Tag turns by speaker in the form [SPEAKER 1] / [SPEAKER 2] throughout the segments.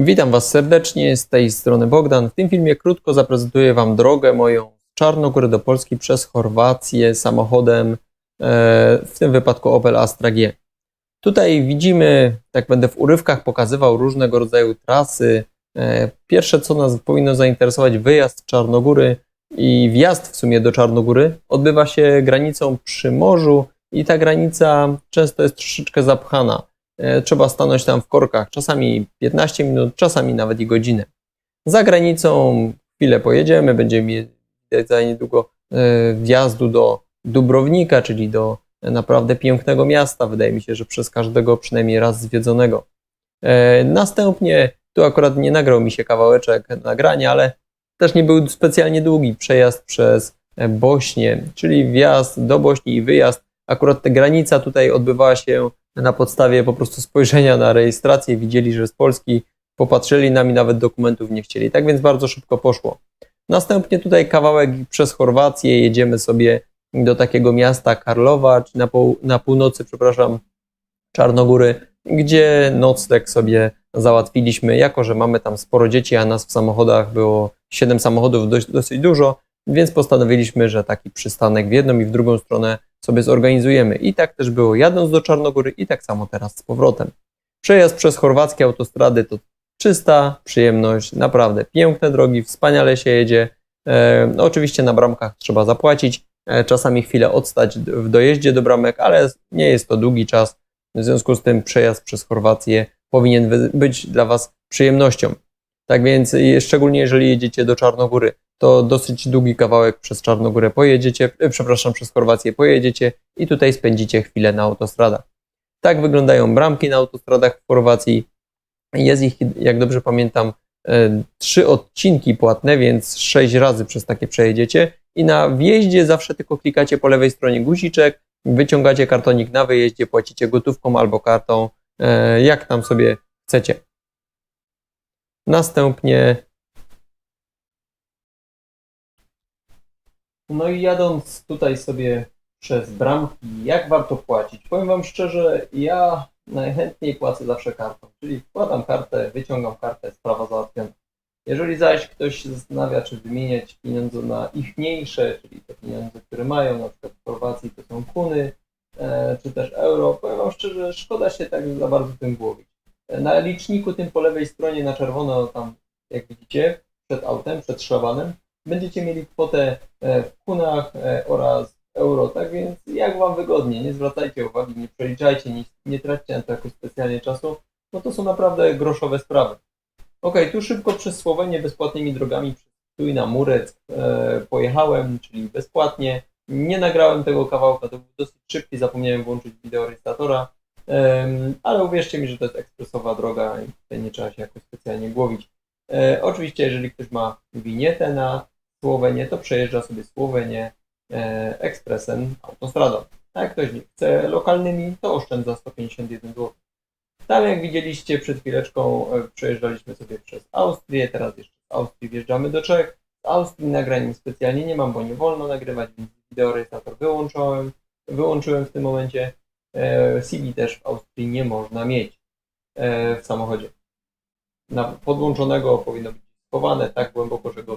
[SPEAKER 1] Witam Was serdecznie, z tej strony Bogdan. W tym filmie krótko zaprezentuję Wam drogę moją z Czarnogóry do Polski przez Chorwację samochodem, e, w tym wypadku Opel Astra G. Tutaj widzimy, tak będę w urywkach pokazywał różnego rodzaju trasy. E, Pierwsze, co nas powinno zainteresować, wyjazd z Czarnogóry i wjazd w sumie do Czarnogóry odbywa się granicą przy morzu i ta granica często jest troszeczkę zapchana. E, Trzeba stanąć tam w korkach, czasami 15 minut, czasami nawet i godzinę. Za granicą chwilę pojedziemy, będziemy mieli za niedługo e, wjazdu do Dubrownika, czyli do naprawdę pięknego miasta. Wydaje mi się, że przez każdego przynajmniej raz zwiedzonego. E, Następnie, tu akurat nie nagrał mi się kawałeczek nagrania, ale też nie był specjalnie długi przejazd przez e, Bośnię, czyli wjazd do Bośni i wyjazd. Akurat ta granica tutaj odbywała się na podstawie po prostu spojrzenia na rejestrację. Widzieli, że z Polski, popatrzyli nami, nawet dokumentów nie chcieli. Tak więc bardzo szybko poszło. Następnie tutaj kawałek przez Chorwację jedziemy sobie do takiego miasta Karlowa, czy na, pół, na północy, przepraszam, Czarnogóry, gdzie nocleg sobie załatwiliśmy, jako że mamy tam sporo dzieci, a nas w samochodach było 7 samochodów, dość, dosyć dużo, więc postanowiliśmy, że taki przystanek w jedną i w drugą stronę sobie zorganizujemy. I tak też było jadąc do Czarnogóry i tak samo teraz z powrotem. Przejazd przez chorwackie autostrady to czysta przyjemność, naprawdę piękne drogi, wspaniale się jedzie. E, oczywiście na bramkach trzeba zapłacić, e, czasami chwilę odstać w dojeździe do bramek, ale nie jest to długi czas. W związku z tym przejazd przez Chorwację powinien być dla Was przyjemnością. Tak więc, szczególnie jeżeli jedziecie do Czarnogóry, to dosyć długi kawałek przez Czarnogórę pojedziecie, e, przepraszam, przez Chorwację pojedziecie i tutaj spędzicie chwilę na autostradach. Tak wyglądają bramki na autostradach w Chorwacji. Jest ich, jak dobrze pamiętam, e, trzy odcinki płatne, więc sześć razy przez takie przejedziecie. I na wjeździe zawsze tylko klikacie po lewej stronie guziczek, wyciągacie kartonik na wyjeździe, płacicie gotówką albo kartą, e, jak tam sobie chcecie. Następnie No i jadąc tutaj sobie przez bramki, jak warto płacić? Powiem Wam szczerze, ja najchętniej płacę zawsze kartą, czyli wkładam kartę, wyciągam kartę, sprawa załatwiona. Jeżeli zaś ktoś się zastanawia, czy wymieniać pieniądze na ichniejsze, czyli te pieniądze, które mają, na przykład w Chorwacji to są kuny, e, czy też euro, powiem Wam szczerze, szkoda się tak za bardzo tym głowić. E, Na liczniku tym po lewej stronie na czerwono, tam jak widzicie, przed autem, przed szlabanem, będziecie mieli kwotę e, w kunach e, oraz euro, tak więc jak Wam wygodnie, nie zwracajcie uwagi, nie przeliczajcie, nie, nie traćcie na to jakoś specjalnie czasu, bo to są naprawdę groszowe sprawy. Ok, tu szybko przez Słowenię bezpłatnymi drogami tu i na Murec e, pojechałem, czyli bezpłatnie. Nie nagrałem tego kawałka, to był dosyć szybki, zapomniałem włączyć wideorejestratora, em, ale uwierzcie mi, że to jest ekspresowa droga i tutaj nie trzeba się jakoś specjalnie głowić. E, oczywiście, jeżeli ktoś ma winietę na Słowenię, to przejeżdża sobie Słowenię e, ekspresem, autostradą. A jak ktoś chce lokalnymi, to oszczędza 151 zł. Tam jak widzieliście przed chwileczką e, przejeżdżaliśmy sobie przez Austrię, teraz jeszcze z Austrii wjeżdżamy do Czech. Z Austrii nagrań specjalnie nie mam, bo nie wolno nagrywać, więc wideorejestrator wyłączyłem, wyłączyłem w tym momencie. E, CB też w Austrii nie można mieć e, w samochodzie. Na podłączonego powinno być schowane tak głęboko, że go.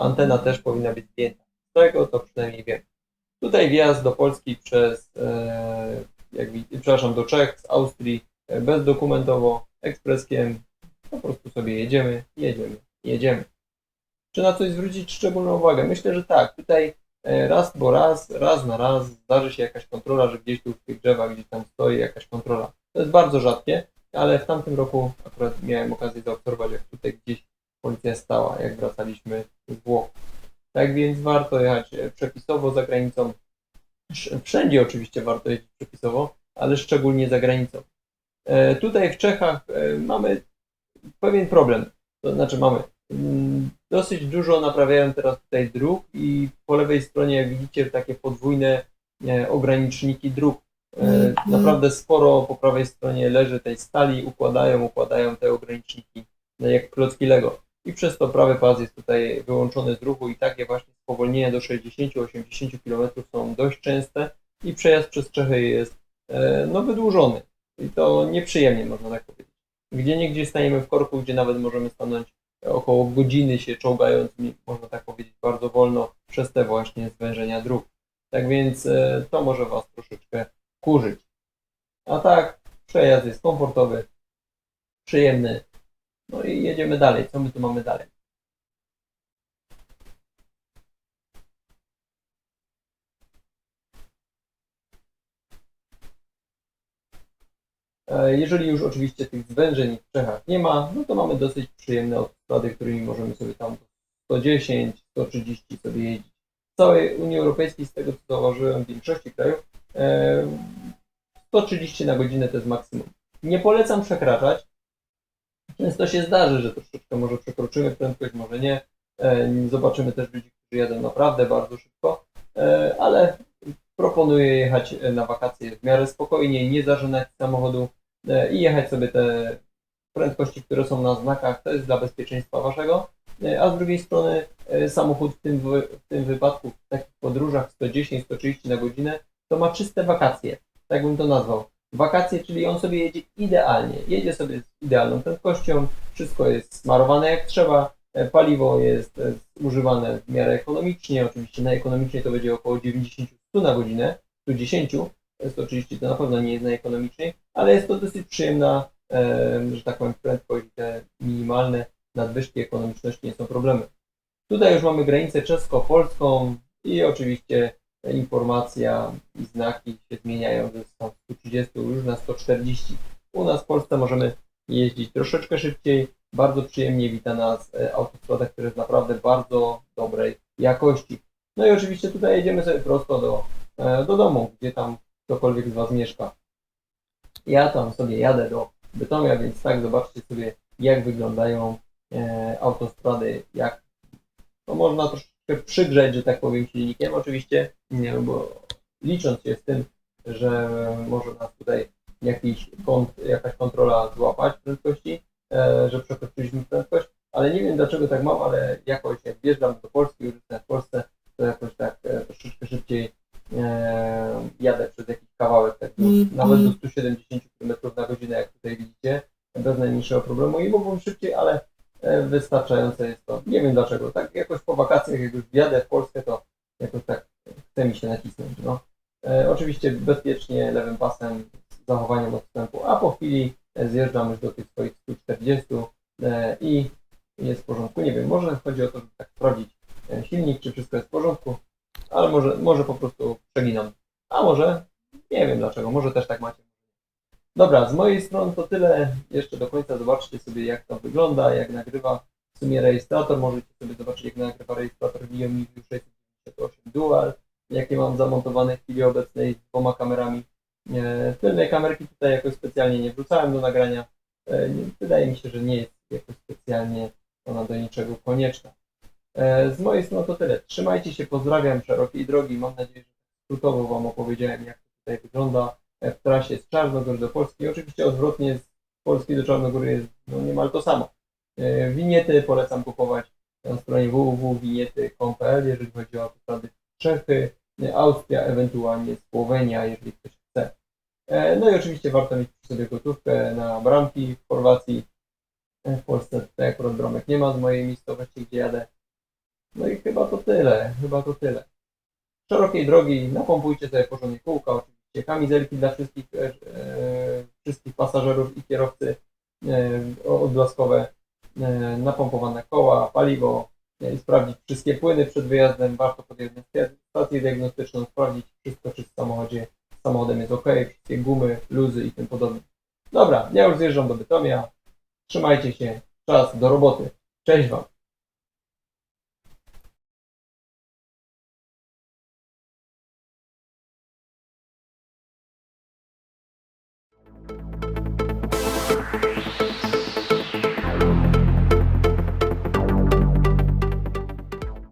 [SPEAKER 1] Antena też powinna być zdjęta. Z tego to przynajmniej wiem. Tutaj wjazd do Polski przez, e, jak, przepraszam, do Czech z Austrii e, bezdokumentowo, ekspreskiem. Po prostu sobie jedziemy, jedziemy, jedziemy. Czy na coś zwrócić szczególną uwagę? Myślę, że tak. Tutaj e, raz po raz, raz na raz zdarzy się jakaś kontrola, że gdzieś tu w tych drzewach, gdzieś tam stoi jakaś kontrola. To jest bardzo rzadkie, ale w tamtym roku akurat miałem okazję zaobserwować, jak tutaj gdzieś policja stała, jak wracaliśmy z Włoch. Tak więc warto jechać e, przepisowo za granicą. Sz- Wszędzie oczywiście warto jeździć przepisowo, ale szczególnie za granicą. E, Tutaj w Czechach e, mamy pewien problem. To znaczy mamy mm, dosyć dużo naprawiają teraz tutaj dróg i po lewej stronie jak widzicie takie podwójne ograniczniki dróg. E, Naprawdę sporo po prawej stronie leży tej stali, układają, układają te ograniczniki no, jak klocki Lego. I przez to prawy pas jest tutaj wyłączony z ruchu i takie właśnie spowolnienia do 60-80 km są dość częste i przejazd przez Czechy jest e, no, wydłużony. I to nieprzyjemnie można tak powiedzieć. gdzie niegdzie stajemy w korku, gdzie nawet możemy stanąć około godziny się czołgając, można tak powiedzieć, bardzo wolno przez te właśnie zwężenia dróg. Tak więc e, to może Was troszeczkę kurzyć. A tak, przejazd jest komfortowy, przyjemny. No i jedziemy dalej. Co my tu mamy dalej? E, Jeżeli już oczywiście tych zwężeń w Czechach nie ma, no to mamy dosyć przyjemne autostrady, którymi możemy sobie tam 110, 130 sobie jeździć. W całej Unii Europejskiej, z tego co zauważyłem, w większości krajów, e, 130 na godzinę to jest maksimum. Nie polecam przekraczać. Często się zdarzy, że troszeczkę może przekroczymy prędkość, może nie. E, Zobaczymy też ludzi, którzy jadą naprawdę bardzo szybko, e, ale proponuję jechać na wakacje w miarę spokojnie, nie zażynać samochodu e, i jechać sobie te prędkości, które są na znakach, to jest dla bezpieczeństwa waszego, a z drugiej strony samochód w tym, w tym wypadku, w takich podróżach 110-130 na godzinę, to ma czyste wakacje, tak bym to nazwał. Wakacje, czyli on sobie jedzie idealnie, jedzie sobie z idealną prędkością, wszystko jest smarowane jak trzeba, e, paliwo jest e, używane w miarę ekonomicznie, oczywiście najekonomicznie to będzie około 90 100 na godzinę, 110, 130 to na pewno nie jest najekonomiczniej, ale jest to dosyć przyjemna, e, że tak powiem, prędkość, te minimalne nadwyżki ekonomiczności nie są problemem. Tutaj już mamy granicę czesko-polską i oczywiście informacja i znaki się zmieniają ze 130 już na 140. U nas w Polsce możemy jeździć troszeczkę szybciej, bardzo przyjemnie wita nas e, autostrada, która jest naprawdę bardzo dobrej jakości. No i oczywiście tutaj jedziemy sobie prosto do, e, do domu, gdzie tam ktokolwiek z Was mieszka. Ja tam sobie jadę do Bytomia, więc tak, zobaczcie sobie, jak wyglądają e, autostrady, jak no można troszeczkę przygrzeć, że tak powiem, silnikiem. Oczywiście, nie, bo licząc się z tym, że może nas tutaj jakiś kont, jakaś kontrola złapać prędkości, e, że przekroczyliśmy prędkość, ale nie wiem dlaczego tak mam, ale jakoś jak wjeżdżam do Polski, już jestem w Polsce, to jakoś tak e, troszeczkę szybciej e, jadę przez jakiś kawałek, tak do,
[SPEAKER 2] Mm,
[SPEAKER 1] nawet do
[SPEAKER 2] mm.
[SPEAKER 1] 170 km na godzinę, jak tutaj widzicie, bez najmniejszego problemu i mógłbym szybciej, ale wystarczające jest to. Nie wiem dlaczego, tak jakoś po wakacjach, jak już wjadę w Polskę, to jakoś tak chce mi się nacisnąć, no. E, oczywiście bezpiecznie lewym pasem z zachowaniem odstępu, a po chwili e, zjeżdżam już do tych swoich 140 e, i jest w porządku. Nie wiem, może chodzi o to, żeby tak sprawdzić e, silnik, czy wszystko jest w porządku, ale może, może po prostu przeginam. A może, nie wiem dlaczego, może też tak macie. Dobra, z mojej strony to tyle. Jeszcze do końca zobaczcie sobie jak to wygląda, jak nagrywa w sumie rejestrator. Możecie sobie zobaczyć jak nagrywa rejestrator Viomi 698 Dual, jakie mam zamontowane w chwili obecnej z dwoma kamerami. E, Tylnej kamerki tutaj jakoś specjalnie nie wrzucałem do nagrania. E, Wydaje mi się, że nie jest jakoś specjalnie ona do niczego konieczna. E, Z mojej strony to tyle. Trzymajcie się, pozdrawiam szerokiej drogi. Mam nadzieję, że skrótowo Wam opowiedziałem, jak to tutaj wygląda w trasie z Czarnogóry do Polski. Oczywiście odwrotnie z Polski do Czarnogóry jest no, niemal to samo. E, Winiety polecam kupować na stronie www.winiety.pl, jeżeli chodzi o autostrady Czechy, e, Austria, ewentualnie Słowenia, jeżeli ktoś chce. E, No i oczywiście warto mieć przy sobie gotówkę na bramki w Chorwacji. W Polsce tutaj akurat bramek nie ma z mojej miejscowości, gdzie jadę. No i chyba to tyle, chyba to tyle. Szerokiej drogi, napompujcie sobie porządnie kółka, oczywiście kamizelki dla wszystkich, e, wszystkich pasażerów i kierowcy e, odblaskowe, e, napompowane koła, paliwo, e, sprawdzić wszystkie płyny przed wyjazdem, warto podjechać na sta- stację diagnostyczną, sprawdzić wszystko, czy w samochodzie, samochodem jest ok, wszystkie gumy, luzy i tym podobne. Dobra, ja już zjeżdżam do Bytomia, trzymajcie się, czas do roboty. Cześć Wam!